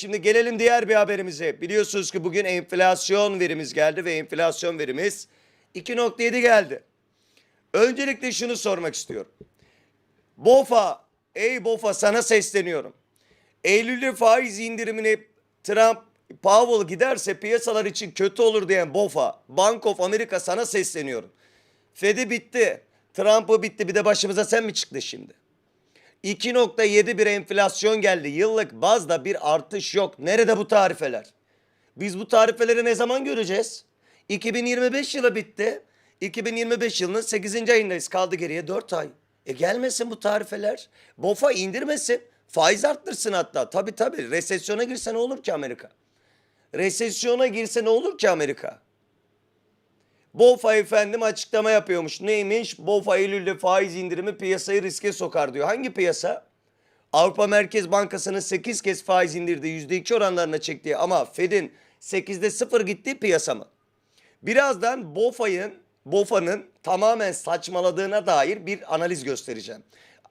Şimdi gelelim diğer bir haberimize. Biliyorsunuz ki bugün enflasyon verimiz geldi ve enflasyon verimiz 2.7 geldi. Öncelikle şunu sormak istiyorum. BOFA, ey BOFA sana sesleniyorum. Eylül'de faiz indirimini Trump, Powell giderse piyasalar için kötü olur diyen BOFA, Bank of America sana sesleniyorum. Fed'i bitti, Trump'ı bitti bir de başımıza sen mi çıktı şimdi? 2.7 bir enflasyon geldi. Yıllık bazda bir artış yok. Nerede bu tarifeler? Biz bu tarifeleri ne zaman göreceğiz? 2025 yılı bitti. 2025 yılının 8. ayındayız. Kaldı geriye 4 ay. E gelmesin bu tarifeler. BOFA indirmesin. Faiz arttırsın hatta. Tabii tabii. Resesyona girse ne olur ki Amerika? Resesyona girse ne olur ki Amerika? BOFA efendim açıklama yapıyormuş. Neymiş? BOFA Eylül'de faiz indirimi piyasayı riske sokar diyor. Hangi piyasa? Avrupa Merkez Bankası'nın 8 kez faiz indirdiği %2 oranlarına çektiği ama Fed'in 8'de 0 gittiği piyasa mı? Birazdan BOFA'nın BOFA'nın tamamen saçmaladığına dair bir analiz göstereceğim.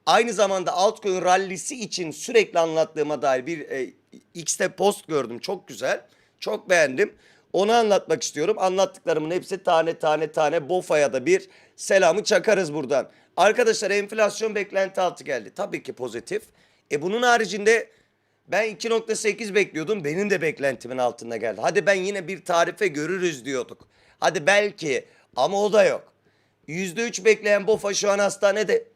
Aynı zamanda altcoin rallisi için sürekli anlattığıma dair bir e, X'te post gördüm. Çok güzel. Çok beğendim. Onu anlatmak istiyorum. Anlattıklarımın hepsi tane tane tane BOFA'ya da bir selamı çakarız buradan. Arkadaşlar enflasyon beklenti altı geldi. Tabii ki pozitif. E bunun haricinde ben 2.8 bekliyordum. Benim de beklentimin altında geldi. Hadi ben yine bir tarife görürüz diyorduk. Hadi belki ama o da yok. %3 bekleyen BOFA şu an hastanede.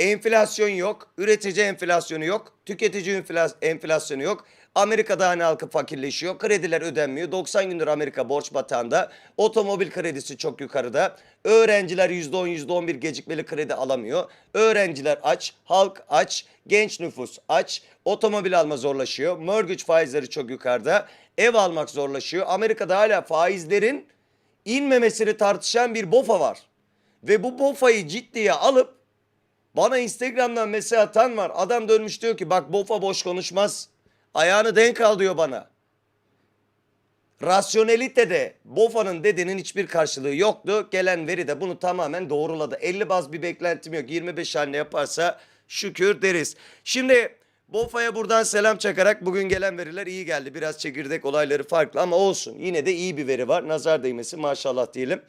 Enflasyon yok, üretici enflasyonu yok, tüketici enflas- enflasyonu yok. Amerika'da hani halkı fakirleşiyor, krediler ödenmiyor. 90 gündür Amerika borç batağında, otomobil kredisi çok yukarıda. Öğrenciler %10, %11 gecikmeli kredi alamıyor. Öğrenciler aç, halk aç, genç nüfus aç, otomobil alma zorlaşıyor. Mortgage faizleri çok yukarıda, ev almak zorlaşıyor. Amerika'da hala faizlerin inmemesini tartışan bir BOFA var. Ve bu BOFA'yı ciddiye alıp bana Instagram'dan mesaj atan var. Adam dönmüş diyor ki bak Bofa boş konuşmaz. Ayağını denk al diyor bana. Rasyonelitede Bofa'nın dediğinin hiçbir karşılığı yoktu. Gelen veri de bunu tamamen doğruladı. 50 baz bir beklentim yok. 25 haline yaparsa şükür deriz. Şimdi Bofa'ya buradan selam çakarak bugün gelen veriler iyi geldi. Biraz çekirdek olayları farklı ama olsun. Yine de iyi bir veri var. Nazar değmesi maşallah diyelim.